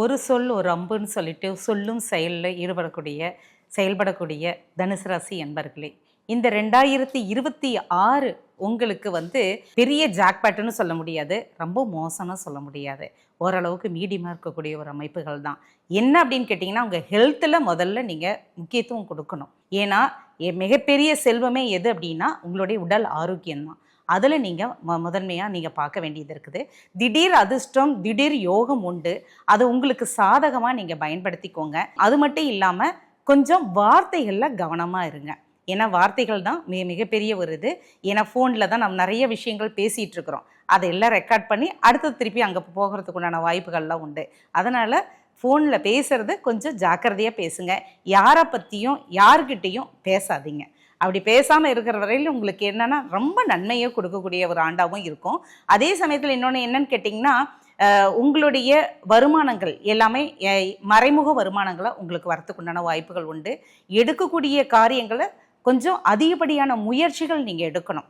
ஒரு சொல் ஒரு அம்புன்னு சொல்லிட்டு சொல்லும் செயலில் ஈடுபடக்கூடிய செயல்படக்கூடிய தனுசு ராசி என்பர்களே. இந்த ரெண்டாயிரத்தி இருபத்தி ஆறு உங்களுக்கு வந்து பெரிய ஜாக்பேட்டுன்னு சொல்ல முடியாது. ரொம்ப மோசம்னு சொல்ல முடியாது. ஓரளவுக்கு மீடியமாக இருக்கக்கூடிய ஒரு அமைப்புகள் தான். என்ன அப்படின்னு கேட்டிங்கன்னா உங்கள் ஹெல்த்தில் முதல்ல நீங்கள் முக்கியத்துவம் கொடுக்கணும். ஏன்னா மிகப்பெரிய செல்வமே எது அப்படின்னா உங்களுடைய உடல் ஆரோக்கியம்தான். அதில் நீங்கள் ம முதன்மையாக நீங்கள் பார்க்க வேண்டியது இருக்குது. திடீர் அதிர்ஷ்டம் திடீர் யோகம் உண்டு. அது உங்களுக்கு சாதகமாக நீங்கள் பயன்படுத்திக்கோங்க. அது மட்டும் இல்லாமல் கொஞ்சம் வார்த்தைகளில் கவனமாக இருங்க. ஏன்னா வார்த்தைகள் தான் மிக மிகப்பெரிய ஒரு இது. ஏன்னா ஃபோனில் தான் நம்ம நிறைய விஷயங்கள் பேசிகிட்டு இருக்கிறோம். அதை எல்லாம் ரெக்கார்ட் பண்ணி அடுத்தது திருப்பி அங்கே போகிறதுக்கு உண்டான வாய்ப்புகள்லாம் உண்டு. அதனால் ஃபோனில் பேசுகிறது கொஞ்சம் ஜாக்கிரதையாக பேசுங்க. யாரை பற்றியும் யார்கிட்டேயும் பேசாதீங்க. அப்படி பேசாமல் இருக்கிற வரையில் உங்களுக்கு என்னென்னா ரொம்ப நன்மையை கொடுக்கக்கூடிய ஒரு ஆண்டாகவும் இருக்கும். அதே சமயத்தில் இன்னொன்று என்னன்னு கேட்டிங்கன்னா உங்களுடைய வருமானங்கள் எல்லாமே மறைமுக வருமானங்களை உங்களுக்கு வரத்துக்கு உண்டான வாய்ப்புகள் உண்டு. எடுக்கக்கூடிய காரியங்களை கொஞ்சம் அதிகப்படியான முயற்சிகள் நீங்கள் எடுக்கணும்.